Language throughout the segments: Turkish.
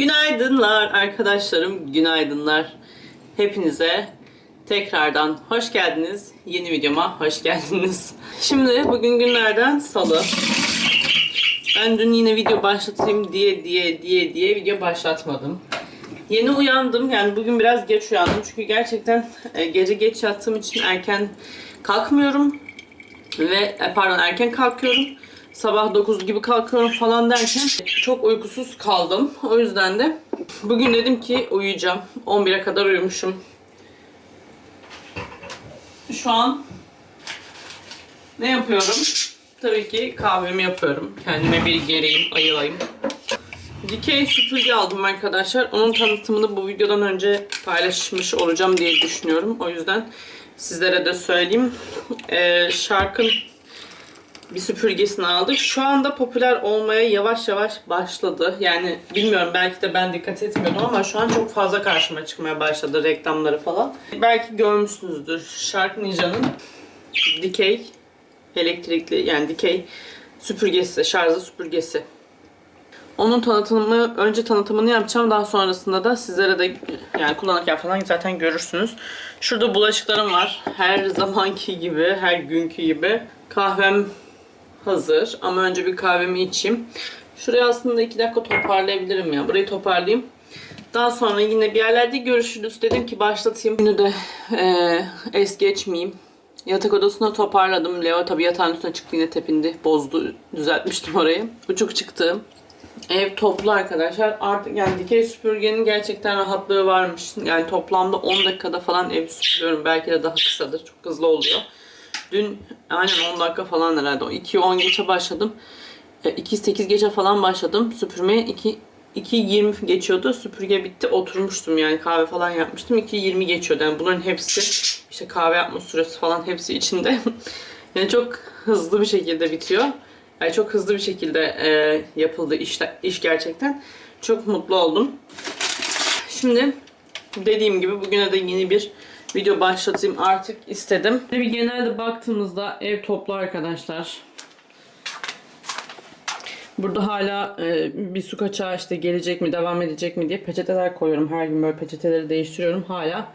Günaydınlar arkadaşlarım, günaydınlar. Hepinize tekrardan hoş geldiniz. Yeni videoma hoş geldiniz. Şimdi bugün günlerden salı. Ben dün yine video başlatayım diye diye diye diye video başlatmadım. Yeni uyandım. Yani bugün biraz geç uyandım. Çünkü gerçekten e, gece geç yattığım için erken kalkmıyorum. Ve e, pardon erken kalkıyorum. Sabah 9 gibi kalkıyorum falan derken çok uykusuz kaldım. O yüzden de bugün dedim ki uyuyacağım. 11'e kadar uyumuşum. Şu an ne yapıyorum? Tabii ki kahvemi yapıyorum. Kendime bir gereyim, ayılayım. Dikey süpürge aldım arkadaşlar. Onun tanıtımını bu videodan önce paylaşmış olacağım diye düşünüyorum. O yüzden sizlere de söyleyeyim. Ee, Shark'ın bir süpürgesini aldık. Şu anda popüler olmaya yavaş yavaş başladı. Yani bilmiyorum belki de ben dikkat etmiyordum ama şu an çok fazla karşıma çıkmaya başladı reklamları falan. Belki görmüşsünüzdür. Shark Ninja'nın dikey elektrikli yani dikey süpürgesi, şarjlı süpürgesi. Onun tanıtımı, önce tanıtımını yapacağım. Daha sonrasında da sizlere de yani kullanırken falan zaten görürsünüz. Şurada bulaşıklarım var. Her zamanki gibi, her günkü gibi. Kahvem hazır. Ama önce bir kahvemi içeyim. Şurayı aslında iki dakika toparlayabilirim ya. Burayı toparlayayım. Daha sonra yine bir yerlerde görüşürüz. Dedim ki başlatayım. Günü de eee, es geçmeyeyim. Yatak odasını toparladım. Leo tabii yatağın üstüne çıktı yine tepindi. Bozdu. Düzeltmiştim orayı. Uçuk çıktım. Ev toplu arkadaşlar. Artık yani dikey süpürgenin gerçekten rahatlığı varmış. Yani toplamda 10 dakikada falan ev süpürüyorum. Belki de daha kısadır. Çok hızlı oluyor. Dün aynen 10 dakika falan herhalde. 2.10 geçe başladım. 2.8 geçe falan başladım süpürmeye. 2 2.20 geçiyordu. Süpürge bitti. Oturmuştum yani kahve falan yapmıştım. 2.20 geçiyordu. Yani bunların hepsi işte kahve yapma süresi falan hepsi içinde. yani çok hızlı bir şekilde bitiyor. Yani çok hızlı bir şekilde e, yapıldı işte, iş gerçekten. Çok mutlu oldum. Şimdi dediğim gibi bugüne de yeni bir video başlatayım artık istedim. Bir genelde baktığımızda ev toplu arkadaşlar. Burada hala e, bir su kaçağı işte gelecek mi devam edecek mi diye peçeteler koyuyorum. Her gün böyle peçeteleri değiştiriyorum. Hala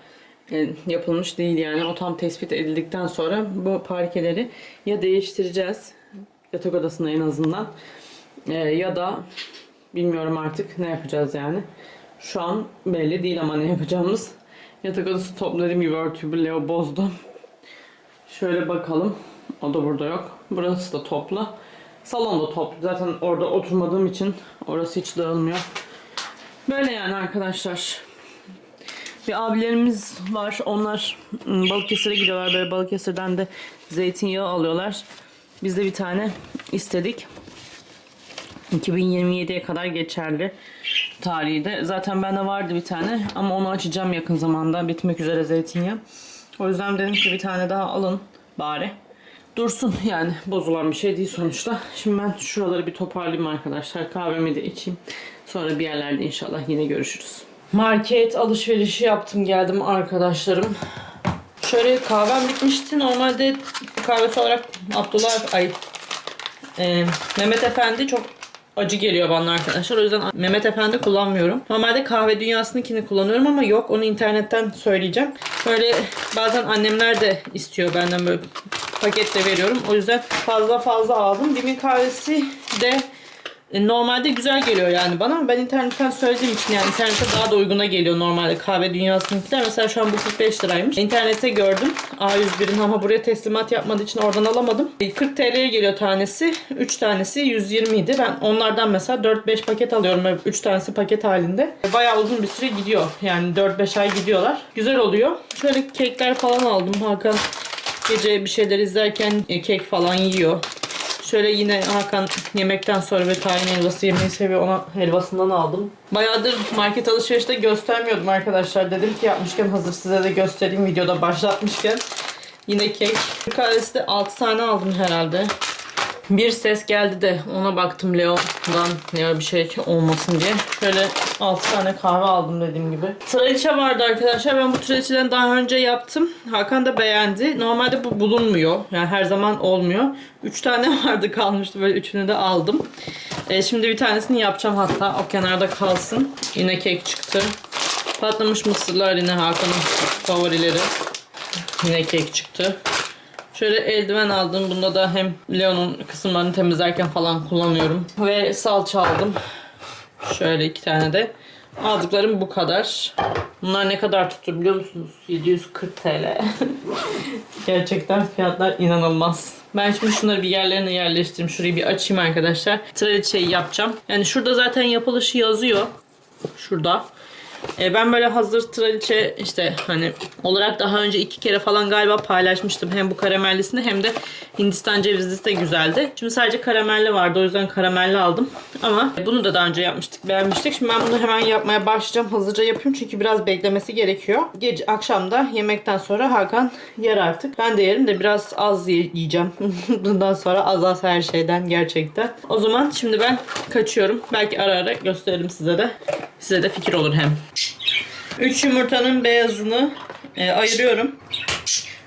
e, yapılmış değil yani. O tam tespit edildikten sonra bu parkeleri ya değiştireceğiz yatak odasında en azından E, ya da bilmiyorum artık ne yapacağız yani. Şu an belli değil ama ne yapacağımız. Yatak odası topladığım gibi örtüyü Leo bozdu. Şöyle bakalım. O da burada yok. Burası da topla. Salon da toplu. Zaten orada oturmadığım için orası hiç dağılmıyor. Böyle yani arkadaşlar. Bir abilerimiz var. Onlar ım, Balıkesir'e gidiyorlar. Böyle Balıkesir'den de zeytinyağı alıyorlar. Biz de bir tane istedik. 2027'ye kadar geçerli tarihi de. Zaten bende vardı bir tane ama onu açacağım yakın zamanda. Bitmek üzere zeytinyağı. O yüzden dedim ki bir tane daha alın bari. Dursun yani bozulan bir şey değil sonuçta. Şimdi ben şuraları bir toparlayayım arkadaşlar. Kahvemi de içeyim. Sonra bir yerlerde inşallah yine görüşürüz. Market alışverişi yaptım geldim arkadaşlarım. Şöyle kahvem bitmişti. Normalde kahvesi olarak Abdullah ay e, Mehmet Efendi çok acı geliyor bana arkadaşlar. O yüzden Mehmet Efendi kullanmıyorum. Normalde kahve dünyasınınkini kullanıyorum ama yok. Onu internetten söyleyeceğim. Böyle bazen annemler de istiyor benden böyle paket de veriyorum. O yüzden fazla fazla aldım. Dimin kahvesi de Normalde güzel geliyor yani bana. Ben internetten söylediğim için yani internete daha da uyguna geliyor normalde kahve dünyasınınkiler. Mesela şu an bu 45 liraymış. İnternete gördüm A101'in ama buraya teslimat yapmadığı için oradan alamadım. E, 40 TL'ye geliyor tanesi. 3 tanesi 120 idi. Ben onlardan mesela 4-5 paket alıyorum. Böyle 3 tanesi paket halinde. E, Bayağı uzun bir süre gidiyor. Yani 4-5 ay gidiyorlar. Güzel oluyor. Şöyle kekler falan aldım. Hakan gece bir şeyler izlerken e, kek falan yiyor. Şöyle yine Hakan yemekten sonra ve tahin helvası yemeyi seviyor. Ona helvasından aldım. Bayağıdır market alışverişte göstermiyordum arkadaşlar. Dedim ki yapmışken hazır size de göstereyim videoda başlatmışken. Yine kek. Bir tanesi de 6 tane aldım herhalde. Bir ses geldi de ona baktım Leo'dan ne bir şey olmasın diye. Şöyle 6 tane kahve aldım dediğim gibi. Traliçe vardı arkadaşlar. Ben bu traliçeden daha önce yaptım. Hakan da beğendi. Normalde bu bulunmuyor. Yani her zaman olmuyor. 3 tane vardı kalmıştı. Böyle üçünü de aldım. E, şimdi bir tanesini yapacağım hatta. O kenarda kalsın. Yine kek çıktı. Patlamış mısırlar yine Hakan'ın favorileri. Yine kek çıktı. Şöyle eldiven aldım. Bunda da hem Leon'un kısımlarını temizlerken falan kullanıyorum. Ve salça aldım. Şöyle iki tane de. Aldıklarım bu kadar. Bunlar ne kadar tuttu biliyor musunuz? 740 TL. Gerçekten fiyatlar inanılmaz. Ben şimdi şunları bir yerlerine yerleştireyim. Şurayı bir açayım arkadaşlar. Traliçeyi yapacağım. Yani şurada zaten yapılışı yazıyor. Şurada. E, ben böyle hazır traliçe işte hani olarak daha önce iki kere falan galiba paylaşmıştım. Hem bu karamellisini hem de Hindistan cevizlisi de güzeldi. Şimdi sadece karamelli vardı o yüzden karamelli aldım. Ama bunu da daha önce yapmıştık beğenmiştik. Şimdi ben bunu hemen yapmaya başlayacağım. Hızlıca yapayım çünkü biraz beklemesi gerekiyor. Gece akşamda yemekten sonra Hakan yer artık. Ben de yerim de biraz az ye- yiyeceğim. Bundan sonra az az her şeyden gerçekten. O zaman şimdi ben kaçıyorum. Belki ara ara gösteririm size de. Size de fikir olur hem. 3 yumurtanın beyazını e, ayırıyorum.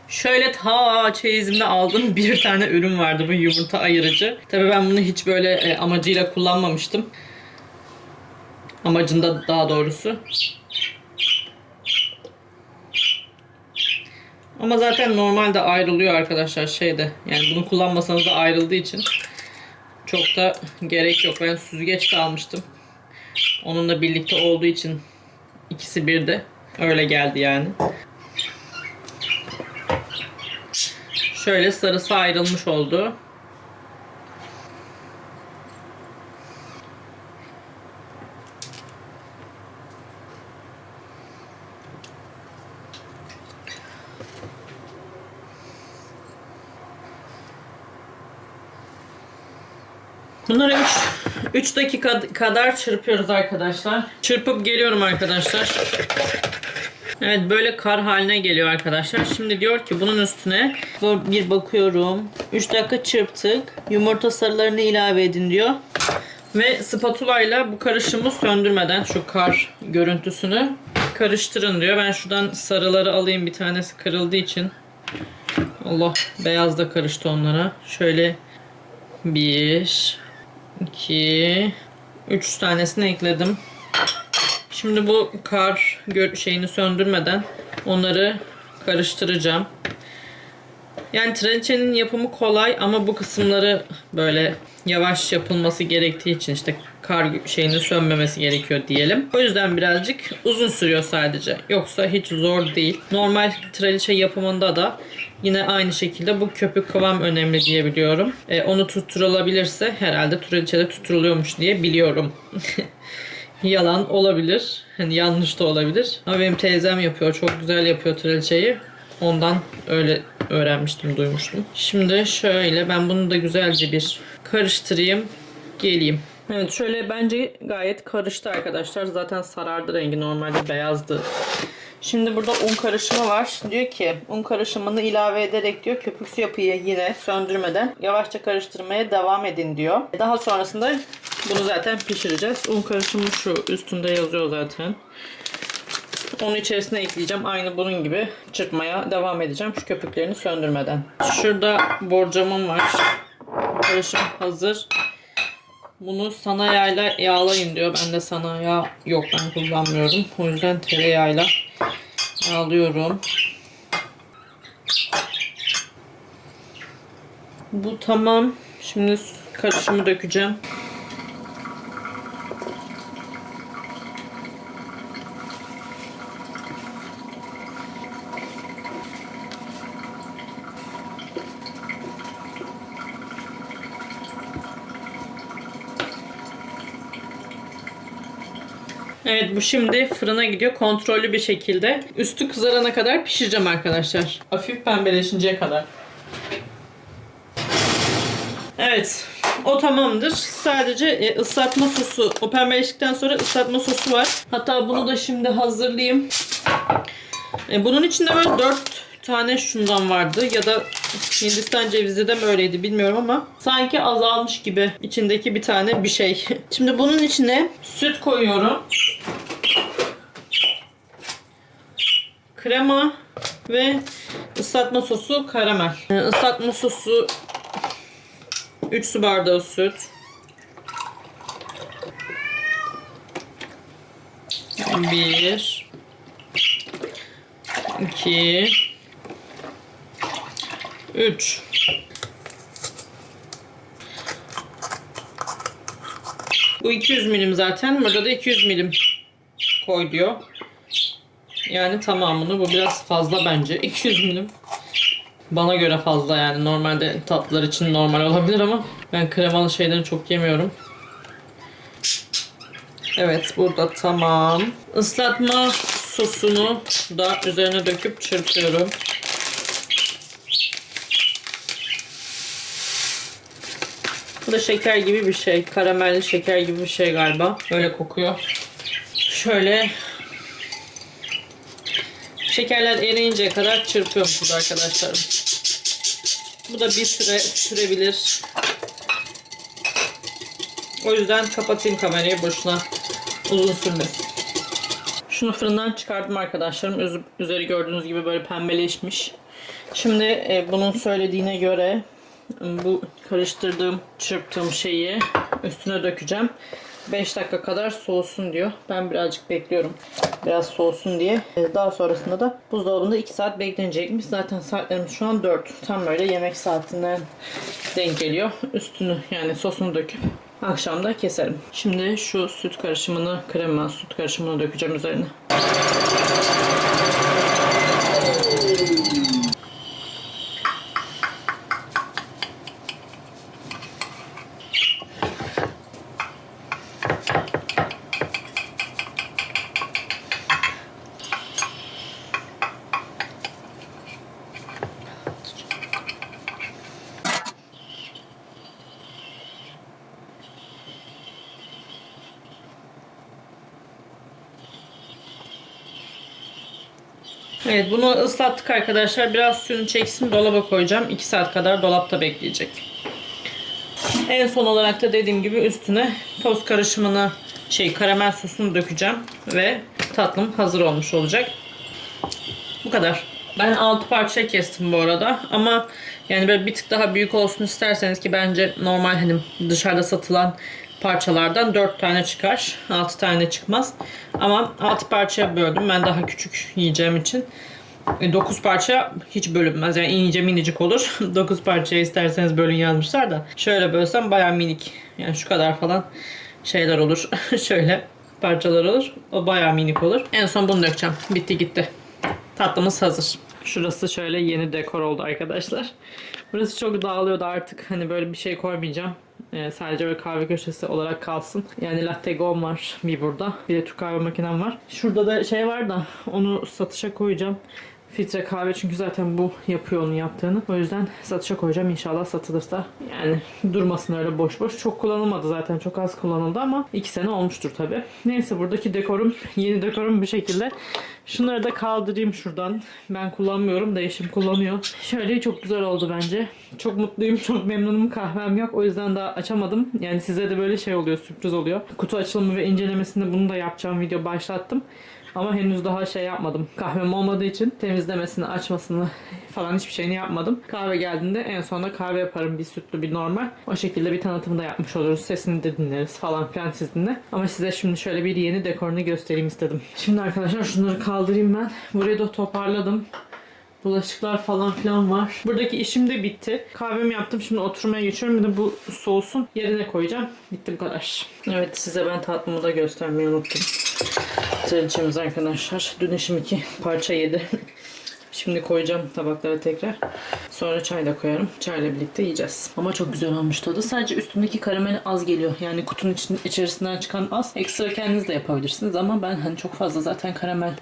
Şöyle ta çeyizimde aldığım bir tane ürün vardı bu yumurta ayırıcı. Tabii ben bunu hiç böyle e, amacıyla kullanmamıştım. Amacında daha doğrusu. Ama zaten normalde ayrılıyor arkadaşlar şeyde. Yani bunu kullanmasanız da ayrıldığı için çok da gerek yok. Ben süzgeç de almıştım. Onunla birlikte olduğu için ikisi bir de öyle geldi yani. Şöyle sarısı ayrılmış oldu. Bunları 3 3 dakika kadar çırpıyoruz arkadaşlar. Çırpıp geliyorum arkadaşlar. Evet böyle kar haline geliyor arkadaşlar. Şimdi diyor ki bunun üstüne bir bakıyorum. 3 dakika çırptık. Yumurta sarılarını ilave edin diyor. Ve spatula ile bu karışımı söndürmeden şu kar görüntüsünü karıştırın diyor. Ben şuradan sarıları alayım. Bir tanesi kırıldığı için. Allah beyaz da karıştı onlara. Şöyle bir, iki, üç tanesini ekledim. Şimdi bu kar şeyini söndürmeden onları karıştıracağım. Yani traliçenin yapımı kolay ama bu kısımları böyle yavaş yapılması gerektiği için işte kar şeyinin sönmemesi gerekiyor diyelim. O yüzden birazcık uzun sürüyor sadece. Yoksa hiç zor değil. Normal traliçe yapımında da yine aynı şekilde bu köpük kıvam önemli diye biliyorum. E, onu tutturulabilirse herhalde traliçede tutturuluyormuş diye biliyorum. Yalan olabilir. Hani yanlış da olabilir. Ama benim teyzem yapıyor. Çok güzel yapıyor traliçeyi. Ondan öyle öğrenmiştim, duymuştum. Şimdi şöyle ben bunu da güzelce bir karıştırayım. Geleyim. Evet şöyle bence gayet karıştı arkadaşlar. Zaten sarardı rengi normalde beyazdı. Şimdi burada un karışımı var. Diyor ki un karışımını ilave ederek diyor köpüksü yapıyı yine söndürmeden yavaşça karıştırmaya devam edin diyor. Daha sonrasında bunu zaten pişireceğiz. Un karışımı şu üstünde yazıyor zaten. Onu içerisine ekleyeceğim. Aynı bunun gibi çırpmaya devam edeceğim. Şu köpüklerini söndürmeden. Şurada borcamım var. Karışım hazır. Bunu sana yağla yağlayın diyor. Ben de sana yağ yok ben kullanmıyorum. O yüzden tereyağıyla yağlıyorum. Bu tamam. Şimdi karışımı dökeceğim. Evet bu şimdi fırına gidiyor kontrollü bir şekilde. Üstü kızarana kadar pişireceğim arkadaşlar. Hafif pembeleşinceye kadar. Evet. O tamamdır. Sadece e, ıslatma sosu. O pembeleştikten sonra ıslatma sosu var. Hatta bunu da şimdi hazırlayayım. E, bunun içinde böyle 4 tane şundan vardı. Ya da Hindistan cevizi de mi öyleydi bilmiyorum ama sanki azalmış gibi içindeki bir tane bir şey. Şimdi bunun içine süt koyuyorum. Krema ve ıslatma sosu karamel. Ee, Islatma sosu 3 su bardağı süt. Bir, iki, üç. Bu 200 milim zaten. Burada da 200 milim koy diyor. Yani tamamını. Bu biraz fazla bence. 200 milim. Bana göre fazla yani. Normalde tatlılar için normal olabilir ama ben kremalı şeyleri çok yemiyorum. Evet burada tamam. Islatma sosunu da üzerine döküp çırpıyorum. Bu da şeker gibi bir şey. Karamelli şeker gibi bir şey galiba. Öyle kokuyor. Şöyle şekerler eriyinceye kadar çırpıyormuşuz arkadaşlarım. Bu da bir süre sürebilir. O yüzden kapatayım kamerayı boşuna uzun sürmesin. Şunu fırından çıkardım arkadaşlarım. Üz- Üzeri gördüğünüz gibi böyle pembeleşmiş. Şimdi e, bunun söylediğine göre bu karıştırdığım, çırptığım şeyi üstüne dökeceğim. 5 dakika kadar soğusun diyor. Ben birazcık bekliyorum. Biraz soğusun diye. E, Daha sonrasında da buzdolabında 2 saat beklenecekmiş. Zaten saatlerimiz şu an 4. Tam böyle yemek saatinden denk geliyor. Üstünü yani sosunu döküp akşam da keserim. Şimdi şu süt karışımını, krema süt karışımını dökeceğim üzerine. Evet bunu ıslattık arkadaşlar. Biraz suyunu çeksin dolaba koyacağım. 2 saat kadar dolapta bekleyecek. En son olarak da dediğim gibi üstüne toz karışımını şey karamel sosunu dökeceğim ve tatlım hazır olmuş olacak. Bu kadar. Ben 6 parça kestim bu arada ama yani böyle bir tık daha büyük olsun isterseniz ki bence normal hani dışarıda satılan parçalardan 4 tane çıkar. 6 tane çıkmaz. Ama 6 parçaya böldüm. Ben daha küçük yiyeceğim için. 9 parça hiç bölünmez. Yani ince minicik olur. 9 parçaya isterseniz bölün yazmışlar da. Şöyle bölsem baya minik. Yani şu kadar falan şeyler olur. Şöyle parçalar olur. O baya minik olur. En son bunu dökeceğim. Bitti gitti. Tatlımız hazır. Şurası şöyle yeni dekor oldu arkadaşlar. Burası çok dağılıyordu artık. Hani böyle bir şey koymayacağım. Ee, sadece böyle kahve köşesi olarak kalsın. Yani latte gom var bir burada. Bir de Türk kahve makinem var. Şurada da şey var da onu satışa koyacağım. Filtre kahve çünkü zaten bu yapıyor onun yaptığını. O yüzden satışa koyacağım inşallah satılırsa. Yani durmasın öyle boş boş. Çok kullanılmadı zaten. Çok az kullanıldı ama 2 sene olmuştur tabi. Neyse buradaki dekorum yeni dekorum bir şekilde. Şunları da kaldırayım şuradan. Ben kullanmıyorum da eşim kullanıyor. Şöyle çok güzel oldu bence. Çok mutluyum, çok memnunum. Kahvem yok. O yüzden daha açamadım. Yani size de böyle şey oluyor, sürpriz oluyor. Kutu açılımı ve incelemesinde bunu da yapacağım video başlattım. Ama henüz daha şey yapmadım. Kahvem olmadığı için temizlemesini, açmasını falan hiçbir şeyini yapmadım. Kahve geldiğinde en sonunda kahve yaparım. Bir sütlü bir normal. O şekilde bir tanıtımı da yapmış oluruz. Sesini de dinleriz falan filan sizinle. Ama size şimdi şöyle bir yeni dekorunu göstereyim istedim. Şimdi arkadaşlar şunları kaldırayım ben. Burayı da toparladım. Bulaşıklar falan filan var. Buradaki işim de bitti. Kahvemi yaptım. Şimdi oturmaya geçiyorum. Bir de bu soğusun. Yerine koyacağım. Bitti bu kadar. Evet size ben tatlımı da göstermeyi unuttum. Triliçemiz arkadaşlar. Dün eşim iki parça yedi. Şimdi koyacağım tabaklara tekrar. Sonra çay da koyarım. Çayla birlikte yiyeceğiz. Ama çok güzel olmuş tadı. Sadece üstündeki karameli az geliyor. Yani kutunun içerisinden çıkan az. Ekstra kendiniz de yapabilirsiniz ama ben hani çok fazla zaten karamel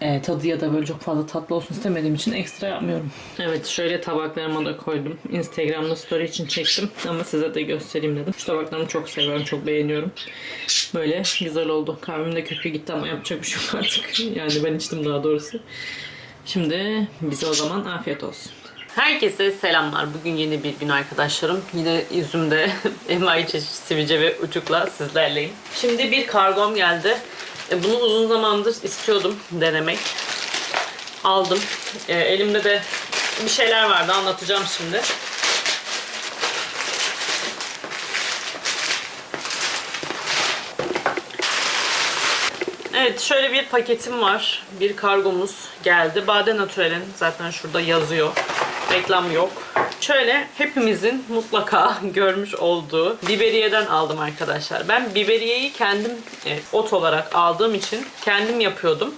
e, tadı ya da böyle çok fazla tatlı olsun istemediğim için ekstra yapmıyorum. Evet şöyle tabaklarıma da koydum. Instagram'da story için çektim ama size de göstereyim dedim. Şu tabaklarımı çok seviyorum, çok beğeniyorum. Böyle güzel oldu. Kahvem de köpüğü gitti ama yapacak bir şey yok artık. Yani ben içtim daha doğrusu. Şimdi bize o zaman afiyet olsun. Herkese selamlar. Bugün yeni bir gün arkadaşlarım. Yine yüzümde envai çeşit sivilce ve uçukla sizlerleyim. Şimdi bir kargom geldi. E, Bunu uzun zamandır istiyordum denemek. Aldım. E, elimde de bir şeyler vardı anlatacağım şimdi. Evet şöyle bir paketim var. Bir kargomuz geldi. Bade Naturel'in zaten şurada yazıyor. Reklam yok. Şöyle hepimizin mutlaka görmüş olduğu biberiyeden aldım arkadaşlar. Ben biberiyeyi kendim e, ot olarak aldığım için kendim yapıyordum.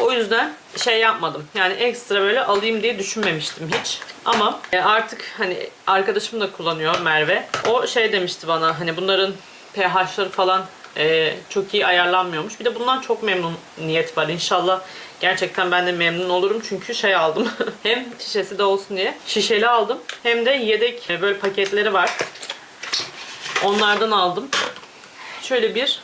O yüzden şey yapmadım. Yani ekstra böyle alayım diye düşünmemiştim hiç. Ama e, artık hani arkadaşım da kullanıyor Merve. O şey demişti bana hani bunların pH'ları falan e, çok iyi ayarlanmıyormuş. Bir de bundan çok memnuniyet var. İnşallah gerçekten ben de memnun olurum. Çünkü şey aldım. hem şişesi de olsun diye şişeli aldım. Hem de yedek e, böyle paketleri var. Onlardan aldım. Şöyle bir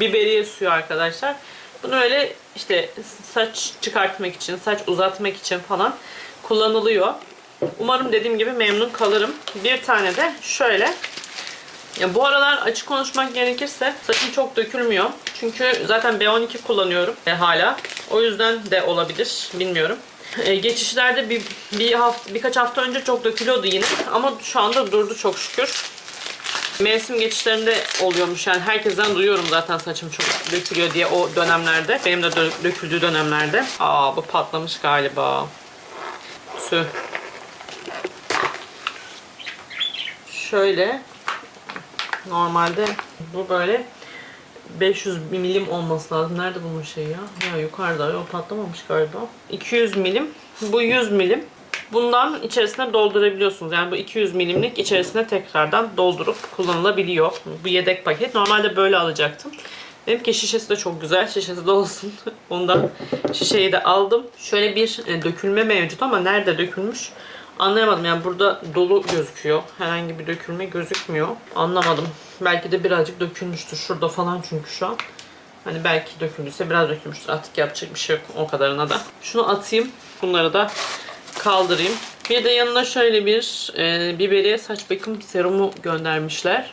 biberiye suyu arkadaşlar. Bunu öyle işte saç çıkartmak için, saç uzatmak için falan kullanılıyor. Umarım dediğim gibi memnun kalırım. Bir tane de şöyle. Ya bu aralar açık konuşmak gerekirse saçım çok dökülmüyor. Çünkü zaten B12 kullanıyorum e, hala. O yüzden de olabilir. Bilmiyorum. E, geçişlerde bir, bir hafta, birkaç hafta önce çok dökülüyordu yine. Ama şu anda durdu çok şükür. Mevsim geçişlerinde oluyormuş yani herkesten duyuyorum zaten saçım çok dökülüyor diye o dönemlerde. Benim de dö- döküldüğü dönemlerde. Aa bu patlamış galiba. Tüh. Şöyle normalde bu böyle 500 milim olması lazım. Nerede bunun şeyi ya? Ya yukarıda. O patlamamış galiba. 200 milim. Bu 100 milim. Bundan içerisine doldurabiliyorsunuz. Yani bu 200 milimlik içerisine tekrardan doldurup kullanılabiliyor. Bu yedek paket. Normalde böyle alacaktım. Benimki şişesi de çok güzel. Şişesi de olsun. Ondan şişeyi de aldım. Şöyle bir e, dökülme mevcut ama nerede dökülmüş anlayamadım. Yani burada dolu gözüküyor. Herhangi bir dökülme gözükmüyor. Anlamadım. Belki de birazcık dökülmüştür. Şurada falan çünkü şu an. Hani belki döküldüyse biraz dökülmüştür. Artık yapacak bir şey yok o kadarına da. Şunu atayım. Bunları da kaldırayım. Bir de yanına şöyle bir e, biberiye saç bakım serumu göndermişler.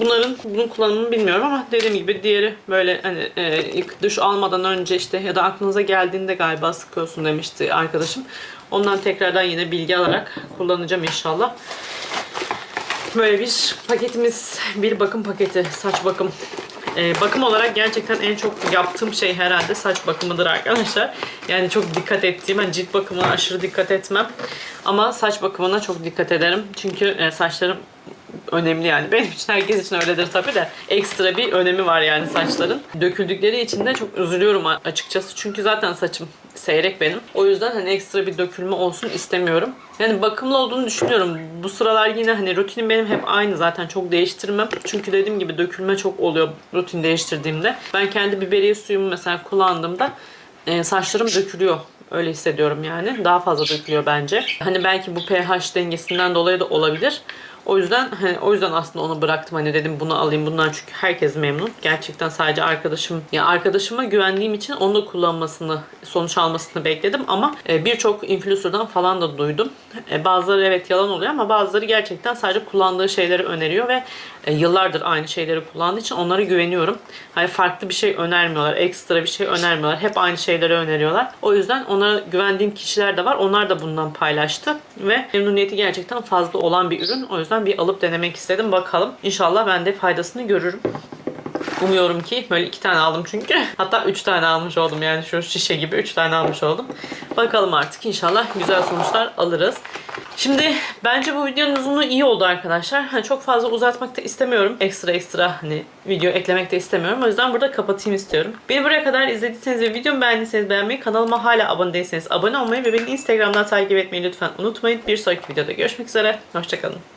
Bunların bunun kullanımını bilmiyorum ama dediğim gibi diğeri böyle hani e, ilk duş almadan önce işte ya da aklınıza geldiğinde galiba sıkıyorsun demişti arkadaşım. Ondan tekrardan yine bilgi alarak kullanacağım inşallah. Böyle bir paketimiz, bir bakım paketi, saç bakım. Ee, bakım olarak gerçekten en çok yaptığım şey herhalde saç bakımıdır arkadaşlar. Yani çok dikkat ettiğim, hani cilt bakımına aşırı dikkat etmem. Ama saç bakımına çok dikkat ederim. Çünkü e, saçlarım önemli yani. Benim için herkes için öyledir tabii de. Ekstra bir önemi var yani saçların. Döküldükleri için de çok üzülüyorum açıkçası. Çünkü zaten saçım seyrek benim. O yüzden hani ekstra bir dökülme olsun istemiyorum. Yani bakımlı olduğunu düşünüyorum. Bu sıralar yine hani rutinim benim hep aynı zaten çok değiştirmem. Çünkü dediğim gibi dökülme çok oluyor rutin değiştirdiğimde. Ben kendi biberiye suyumu mesela kullandığımda e, saçlarım dökülüyor. Öyle hissediyorum yani. Daha fazla dökülüyor bence. Hani belki bu pH dengesinden dolayı da olabilir. O yüzden hani o yüzden aslında onu bıraktım hani dedim bunu alayım bundan çünkü herkes memnun. Gerçekten sadece arkadaşım ya arkadaşıma güvendiğim için onu kullanmasını sonuç almasını bekledim ama e, birçok influencer'dan falan da duydum. E, bazıları evet yalan oluyor ama bazıları gerçekten sadece kullandığı şeyleri öneriyor ve e, yıllardır aynı şeyleri kullandığı için onlara güveniyorum. Hani farklı bir şey önermiyorlar, ekstra bir şey önermiyorlar. Hep aynı şeyleri öneriyorlar. O yüzden onlara güvendiğim kişiler de var. Onlar da bundan paylaştı ve memnuniyeti gerçekten fazla olan bir ürün. O yüzden bir alıp denemek istedim. Bakalım. İnşallah ben de faydasını görürüm. Umuyorum ki böyle iki tane aldım çünkü. Hatta üç tane almış oldum yani şu şişe gibi üç tane almış oldum. Bakalım artık inşallah güzel sonuçlar alırız. Şimdi bence bu videonun uzunluğu iyi oldu arkadaşlar. Hani çok fazla uzatmak da istemiyorum. Ekstra ekstra hani video eklemek de istemiyorum. O yüzden burada kapatayım istiyorum. Beni buraya kadar izlediyseniz ve videomu beğendiyseniz beğenmeyi, kanalıma hala abone değilseniz abone olmayı ve beni Instagram'dan takip etmeyi lütfen unutmayın. Bir sonraki videoda görüşmek üzere. Hoşçakalın.